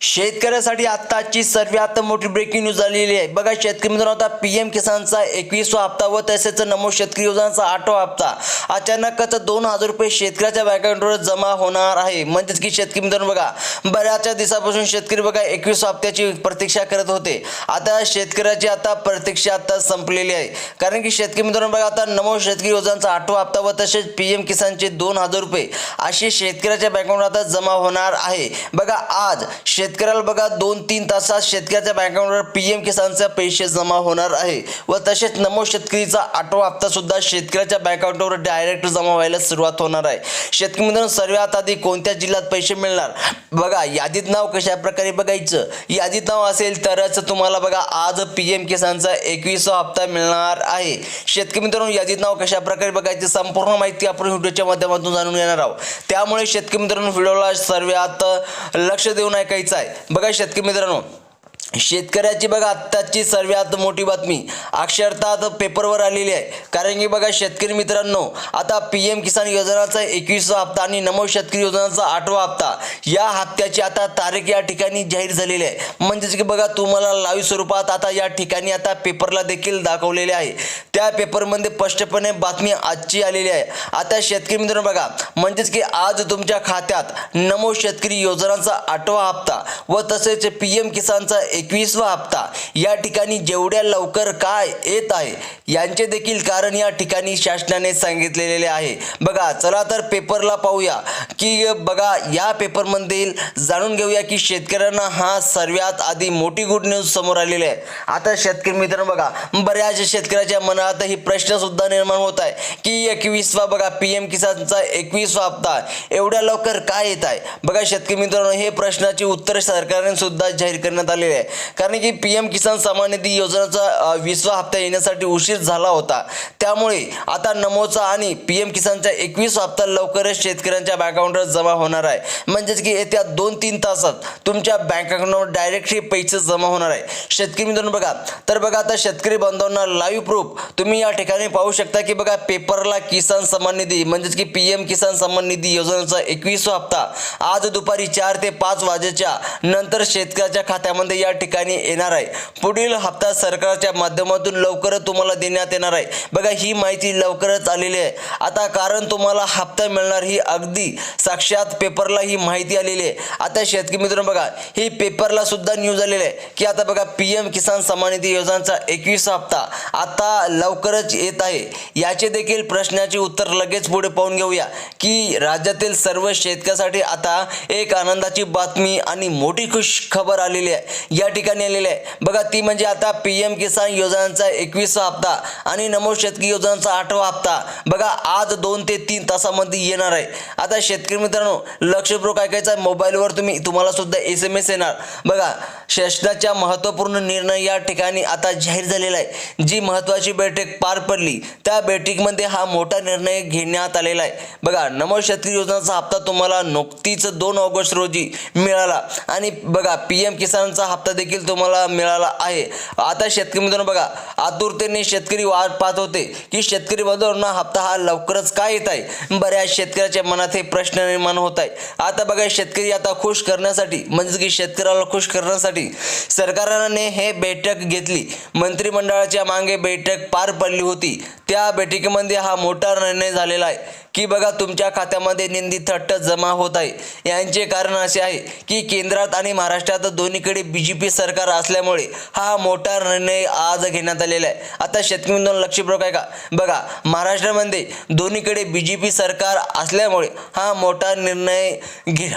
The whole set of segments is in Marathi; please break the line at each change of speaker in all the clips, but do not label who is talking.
शेतकऱ्यासाठी आत्ताची सर्वात मोठी ब्रेकिंग न्यूज आलेली आहे. बघा शेतकरी मित्रांनो आता पी एम किसानचा एकवीसवा हप्ता व तसेच नमो शेतकरी योजनाचा आठवा हप्ता. अचानकच दोन हजार रुपये शेतकऱ्याच्या बँक अकाउंटवर जमा होणार आहे. म्हणजेच की शेतकरी मित्रांनो बघा बऱ्याचशा दिवसापासून शेतकरी बघा एकवीस हप्त्याची प्रतीक्षा करत होते. आता शेतकऱ्याची आता प्रतीक्षा आता संपलेली आहे. कारण की शेतकरी मित्रांनो बघा आता नमो शेतकरी योजनाचा आठवा हप्ता व तसेच पी एम किसानचे दोन हजार रुपये असे शेतकऱ्याच्या बँक अकाउंटवर आता जमा होणार आहे. बघा आज शेत शेतकऱ्याला बघा दोन तीन तासात शेतकऱ्याच्या बँक अकाउंटवर पी एम किसानचे पैसे जमा होणार आहे. व तसेच नमो शेतकरीचा आठवा हप्ता सुद्धा शेतकऱ्याच्या बँक अकाउंटवर डायरेक्ट जमा व्हायला सुरुवात होणार आहे. शेतकरी मित्रांनो सर्वात आधी कोणत्या जिल्ह्यात पैसे मिळणार? बघा यादीत नाव कशा प्रकारे बघायचं? यादीत नाव असेल तरच तुम्हाला बघा आज पी एम किसानचा एकवीसवा हप्ता मिळणार आहे. शेतकरी मित्रांनो यादीत नाव कशा प्रकारे बघायची? संपूर्ण माहिती आपण व्हिडिओच्या माध्यमातून जाणून घेणार आहोत. त्यामुळे शेतकरी मित्रांनो व्हिडिओला सर्वात लक्ष देऊन ऐकायचं आहे बघा शेतकरी मित्रांनो शेतकऱ्याची बघा आत्ताची सर्वात मोठी बातमी. अक्षरतः पेपरवर आलेली आहे. कारण की बघा शेतकरी मित्रांनो आता पी एम किसान योजनाचा एकवीसवा हप्ता आणि नमो शेतकरी योजनाचा आठवा हप्ता या हप्त्याची आता तारीख या ठिकाणी जाहीर झालेली आहे. म्हणजेच की बघा तुम्हाला लाईव्ह स्वरूपात आता या ठिकाणी आता पेपरला देखील दाखवलेले आहे. त्या पेपरमध्ये स्पष्टपणे बातमी आजची आलेली आहे. आता शेतकरी मित्रांनो बघा म्हणजेच की आज तुमच्या खात्यात नमो शेतकरी योजनाचा आठवा हप्ता व तसेच पी एम किसानचा एकवीसवा हप्ता. या ठिकाणी जेवढ्या लवकर काय येत आहे यांचे देखील कारण या ठिकाणी शासनाने सांगितलेले आहे. बघा चला तर पेपरला पाहूया. की बघा या पेपरमधील जाणून घेऊया की शेतकऱ्यांना हा सर्वात आधी मोठी गुड न्यूज समोर आलेली आहे. आता शेतकरी मित्रांनो बघा बऱ्याच शेतकऱ्याच्या मनात ही प्रश्नसुद्धा निर्माण होत आहे. की एकवीसवा बघा पी एम किसानचा एकवीसवा हप्ता. एवढ्या लवकर काय येत आहे? बघा शेतकरी मित्रांनो हे प्रश्नाचे उत्तर सरकारने सुद्धा जाहीर करण्यात आलेले आहे. कारण की पी एम किसान सन्मान निधी योजनेचा वीसवा हप्ता येण्यासाठी उशीर झाला होता. त्यामुळे आता नमोचा आणि पी एम किसानचा एकवीस हप्ता लवकरच शेतकऱ्यांच्या बँक अकाउंटवर जमा होणार आहे. म्हणजेच की येत्या दोन तीन तासात तुमच्या बँक अकाउंटवर डायरेक्ट हे पैसे जमा होणार आहे. शेतकरी मित्रांनो बघा तर बघा आता शेतकरी बांधवांना लाईव्ह प्रूफ तुम्ही या ठिकाणी पाहू शकता की बघा पेपरला किसान सन्मान निधी म्हणजेच की पी एम किसान सन्मान निधी योजनेचा एकवीसवा हप्ता आज दुपारी चार ते पाच वाजेच्या नंतर शेतकऱ्याच्या खात्यामध्ये या ठिकाणी येणार आहे. पुढील हप्ता सरकारच्या माध्यमातून लवकरच तुम्हाला देण्यात येणार आहे. बघा ही माहिती लवकरच आलेली आहे. आता कारण तुम्हाला हप्ता मिळणार ही अगदी साक्षात पेपरला ही माहिती आलेली आहे. आता शेतकरी मित्रांनो बघा ही पेपरला सुद्धा न्यूज आलेली आहे. की आता बघा पी एम किसान सन्मान निधी योजनांचा एकवीस हप्ता आता लवकरच येत आहे. याचे देखील प्रश्नाचे उत्तर लगेच पुढे पाहून घेऊया. की राज्यातील सर्व शेतकऱ्यासाठी आता एक आनंदाची बातमी आणि मोठी खुश खबर आलेली आहे. या ठिकाणी आलेली आहे. बघा ती म्हणजे आता पी एम किसान योजनांचा एकवीसवा हप्ता आणि नमो शेतकरी योजनांचा आठवा हप्ता. बघा आज दोन ते तीन तासामध्ये येणार आहे. आता शेतकरी मित्रांनो लक्षपूर्वक ऐकायचा मोबाईलवर तुम्ही तुम्हाला सुद्धा एस एम एस येणार. बघा शासनाच्या महत्त्वपूर्ण निर्णय या ठिकाणी आता जाहीर झालेला आहे. जी महत्त्वाची बैठक पार पडली त्या बैठकीमध्ये हा मोठा निर्णय घेण्यात आलेला आहे. बघा नमो शेतकरी योजनाचा हप्ता तुम्हाला नुकतीच दोन ऑगस्ट रोजी मिळाला. आणि बघा पी एम किसानचा हप्ता देखील तुम्हाला मिळाला आहे. आता शेतकरी मित्रांनो बघा आतुरतेने शेतकरी वाट पाहत होते की शेतकरी बांधवांना हप्ता हा लवकरच काय येत आहे? बऱ्याच शेतकऱ्याच्या मनात हे प्रश्न निर्माण होत आहे आता बघा शेतकरी आता खुश करण्यासाठी म्हणजे की शेतकऱ्याला खुश करण्यासाठी सरकारने हे बैठक घेतली. मंत्रिमंडळाच्या मागे बैठक पार पडली होती. त्या बैठकीमध्ये हा मोठा निर्णय झालेला आहे. की बघा तुमच्या खात्यामध्ये निंदी थट्ट जमा होत आहे. यांचे कारण असे आहे की केंद्रात आणि महाराष्ट्रात दोन्हीकडे बी जे पी सरकार असल्यामुळे हा मोठा निर्णय आज घेण्यात आलेला आहे. आता शेतकरी मित्रांनो लक्षपूर्वक आहे का? बघा महाराष्ट्रामध्ये दोन्हीकडे बी जे पी सरकार असल्यामुळे हा मोठा निर्णय घे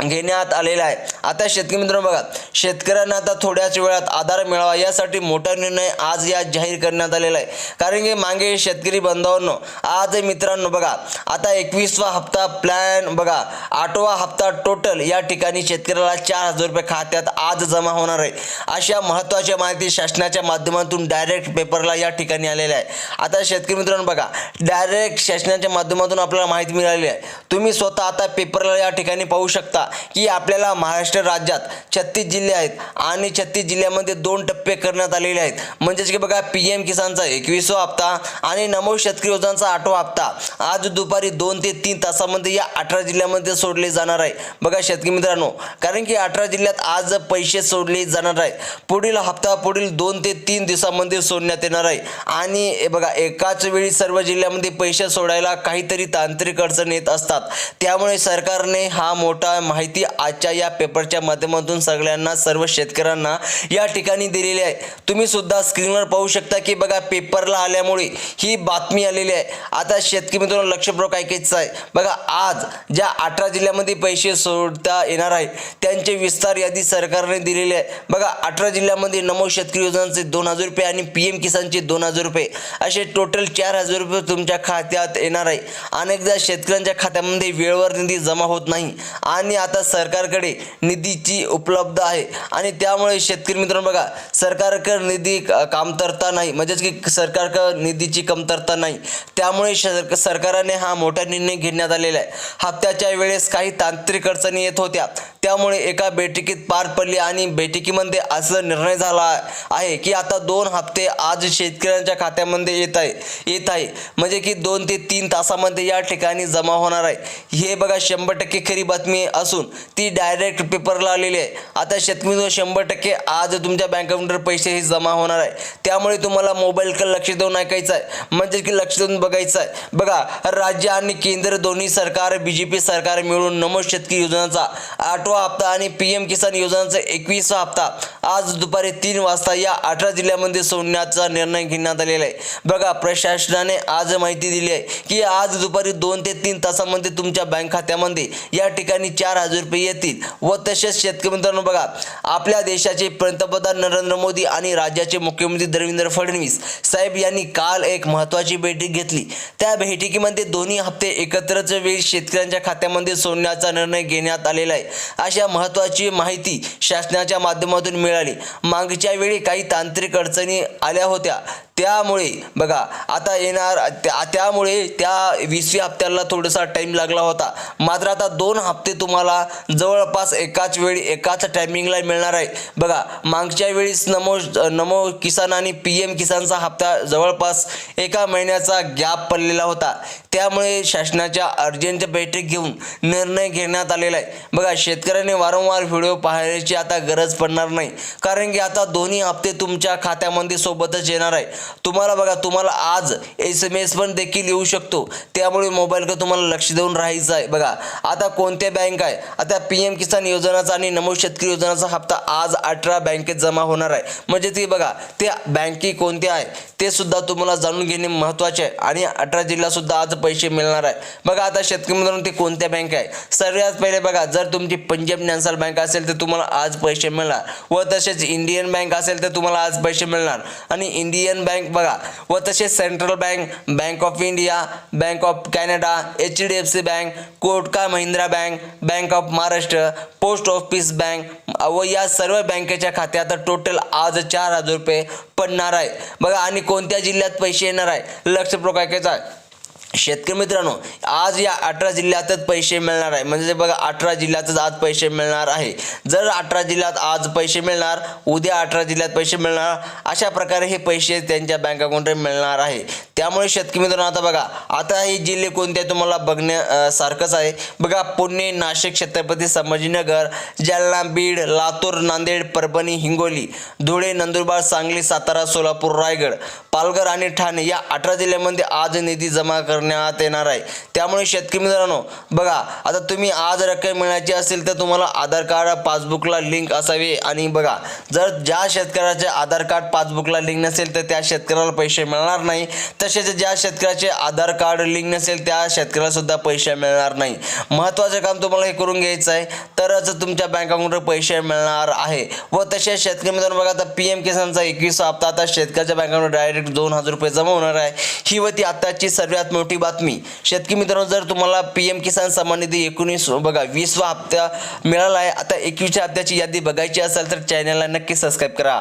घेण्यात आलेला आहे. आता शेतकरी मित्रांनो बघा शेतकऱ्यांना आता थोड्याच वेळात आधार मिळावा यासाठी मोठा निर्णय आज या जाहीर करण्यात आलेला आहे. कारण की मागे शेतकरी बांधवांनो आज मित्रांनो बघा आता एकवीसवा हप्ता प्लॅन बघा आठवा हप्ता टोटल या ठिकाणी शेतकऱ्याला चार हजार रुपये खात्यात आज जमा होणार आहे. अशा महत्त्वाच्या माहिती शासनाच्या माध्यमातून डायरेक्ट पेपरला या ठिकाणी आलेल्या आहे. आता शेतकरी मित्रांनो बघा डायरेक्ट शासनाच्या माध्यमातून आपल्याला माहिती मिळालेली आहे. तुम्ही स्वतः आता पेपरला या ठिकाणी पाहू शकता. की आपल्याला महाराष्ट्र राज्यात छत्तीस जिल्हे आहेत आणि छत्तीस जिल्ह्यामध्ये दोन टप्पे करण्यात आलेले आहेत. म्हणजेच की बघा पी एम किसानचा एकवीसवा हप्ता आणि नमो शेतकरी योजनाचा आठवा हप्ता आज दुपारी दोन ते तीन तासामध्ये या अठरा जिल्ह्यामध्ये सोडले जाणार आहे. बघा शेतकरी मित्रांनो कारण की अठरा जिल्ह्यात आज पैसे सोडले जाणार आहे पुढील हप्ता पुढील दोन ते तीन दिवसामध्ये सोडण्यात येणार आहे. आणि बघा एकाच वेळी सर्व जिल्ह्यामध्ये पैसे सोडायला काहीतरी तांत्रिक अडचण येत असतात. त्यामुळे सरकारने हा मोठा माहिती आजच्या या पेपरच्या माध्यमातून सगळ्यांना सर्व शेतकऱ्यांना या ठिकाणी दिलेली आहे. तुम्ही सुद्धा स्क्रीनवर पाहू शकता की बघा पेपरला आल्यामुळे ही बातमी आलेली आहे. आता शेतकरी मित्रांनो लक्षपूर्वक ऐकायचं आहे. बघा आज ज्या अठरा जिल्ह्यामध्ये पैसे सोडता येणार आहे त्यांचे विस्तार यादी सरकारने दिलेली आहे. बघा अठरा जिल्ह्यामध्ये नमो शेतकरी योजनांचे दोन हजार रुपये आणि पी एम किसानचे दोन हजार रुपये. असे टोटल चार हजार रुपये तुमच्या खात्यात येणार आहे. अनेकदा शेतकऱ्यांच्या खात्यामध्ये वेळेवर निधी जमा होत नाही. आणि आता सरकारकडे निधीची उपलब्ध आहे. आणि त्यामुळे शेतकरी मित्रांनो बघा सरकारकडे निधी क- कमतरता नाही. म्हणजेच की सरकारकडे निधीची कमतरता नाही. त्यामुळे शर- सरकारने हा मोठा निर्णय घेण्यात आलेला आहे. हप्त्याच्या वेळेस काही तांत्रिक अडचणी येत होत्या. त्यामुळे एका बैठकीत पार पडली आणि बैठकीमध्ये असा निर्णय झाला आहे की आता दोन हप्ते आज शेतकऱ्यांच्या खात्यामध्ये येत आहे येत आहे. म्हणजे की दोन ते तीन तासामध्ये या ठिकाणी जमा होणार आहे. हे बघा शंभर टक्के खरी बातमी असून ती डायरेक्ट पेपरला आलेली आहे. आता शेतकरी शंभर टक्के आज तुमच्या बँक अकाउंटवर पैसे हे जमा होणार आहे. त्यामुळे तुम्हाला मोबाईलकडे लक्ष देऊन ऐकायचं आहे. म्हणजे की लक्ष देऊन बघायचं आहे. बघा राज्य आणि केंद्र दोन्ही सरकार बी जे पी सरकार मिळून नमो शेतकरी योजनाचा आठवा हप्ता आणि पी एम किसान योजनाचा एकवीसवा हप्ता. आज दुपारी तीन वाजता या अठरा जिल्ह्यामध्ये सोडण्याचा निर्णय घेण्यात आलेला आहे. बघा प्रशासनाने आज माहिती दिली आहे की आज दुपारी दोन ते तीन तासामध्ये तुमच्या बँक खात्यामध्ये या ठिकाणी चार हजार रुपये येतील. व तसेच शेतकरी मित्रांनो बघा आपल्या देशाचे पंतप्रधान नरेंद्र मोदी आणि राज्याचे मुख्यमंत्री देवेंद्र फडणवीस साहेब यांनी काल एक महत्त्वाची बैठक घेतली. त्या बैठकीमध्ये दोन्ही हप्ते एकत्रच वेळी शेतकऱ्यांच्या खात्यामध्ये सोडण्याचा निर्णय घेण्यात आलेला आहे. अशा महत्त्वाची माहिती शासनाच्या माध्यमातून मिळाली. मागच्या वेळी काही तांत्रिक अडचणी आल्या होत्या. त्यामुळे बघा आता येणार त्या- त्यामुळे त्या वीसव्या हप्त्याला थोडासा टाईम लागला होता. मात्र आता दोन हप्ते तुम्हाला जवळपास एकाच वेळी एकाच टायमिंगला मिळणार आहे. बघा मागच्या वेळीस नमो नमो किसान आणि पी एम किसानचा हप्ता जवळपास एका महिन्याचा गॅप पडलेला होता. त्यामुळे शासनाच्या अर्जंट बैठक घेऊन निर्णय घेण्यात आलेला आहे. बघा शेतकऱ्यांनी वारंवार व्हिडिओ पाहण्याची आता गरज पडणार नाही. कारण की आता दोन्ही हप्ते तुमच्या खात्यामध्ये सोबतच येणार आहे. तुम्हाला बघा तुम्हाला आज एस एम एस पण देखील येऊ शकतो. त्यामुळे मोबाईलकडे तुम्हाला लक्ष देऊन राहायचं आहे. बघा आता कोणत्या बँक आहे? आता पी एम किसान योजनाचा आणि नमो शेतकरी योजनाचा हप्ता आज अठरा बँकेत जमा होणार आहे. म्हणजे ती बघा त्या बँके कोणत्या आहे? ते सुद्धा तुम्हाला जाणून घेणे महत्त्वाचे आहे. आणि अठरा जिल्हा सुद्धा आज पैसे मिळणार आहे. बघा आता शेतकरी मित्रांनो ते कोणत्या बँक आहे? सर्वात पहिले बघा जर तुमची पंजाब नॅशनल बँक असेल तर तुम्हाला आज पैसे मिळणार. व तसेच इंडियन बँक असेल तर तुम्हाला आज पैसे मिळणार. आणि इंडियन बँक बघा व तसेच central bank bank of India bank of Canada H D F C bank Kotak Mahindra bank bank of Maharashtra post office bank व या सर्व बँकेच्या खात्यात टोटल आज चार हजार रुपये पडणार आहे बघा आणि कोणत्या जिल्ह्यात पैसे येणार आहे लक्ष ऐकायचं आहे. शेतकरी मित्रांनो आज या अठरा जिल्ह्यातच पैसे मिळणार आहे. म्हणजे बघा अठरा जिल्ह्यातच आज पैसे मिळणार आहे. जर अठरा जिल्ह्यात आज पैसे मिळणार उद्या अठरा जिल्ह्यात पैसे मिळणार अशा प्रकारे हे पैसे त्यांच्या बँक अकाउंटवर मिळणार आहे. त्यामुळे शेतकरी मित्रांनो आता बघा आता हे जिल्हे कोणते तुम्हाला बघण्या सारखंच आहे. बघा पुणे नाशिक छत्रपती संभाजीनगर जालना बीड लातूर नांदेड परभणी हिंगोली धुळे नंदुरबार सांगली सातारा सोलापूर रायगड. पालघर आणि ठाणे या अठरा जिल्ह्यामध्ये आज निधी जमा करण्यात येणार आहे. त्यामुळे शेतकरी मित्रांनो बघा आता तुम्ही आज रक्कम मिळायची असेल तर तुम्हाला आधार कार्ड पासबुकला लिंक असावी. आणि बघा जर ज्या शेतकऱ्याचे आधार कार्ड पासबुकला लिंक नसेल तर त्या शेतकऱ्याला पैसे मिळणार नाही. तसेच ज्या शेतकऱ्याचे आधार कार्ड लिंक नसेल त्या शेतकऱ्याला सुद्धा पैसे मिळणार नाही. महत्त्वाचं काम तुम्हाला हे करून घ्यायचं आहे. तरच तुमच्या बँक अकाउंटवर पैसे मिळणार आहे. व तसेच शेतकरी मित्रांनो बघा आता पी एम किसानचा एकवीस हप्ता आता शेतकऱ्याच्या बँक डायरेक्ट डायरेक्ट दोन हजार रुपये जमा होणार आहे. ही होती आत्ताची सर्वात मोठी बातमी. शेतकरी मित्रांनो जर तुम्हाला पी एम किसान सन्मान निधी एकोणीस बघा वीसवा हप्ता मिळाला आहे आता एकवीसच्या हप्त्याची यादी बघायची असेल तर चॅनलला नक्की सबस्क्राईब करा.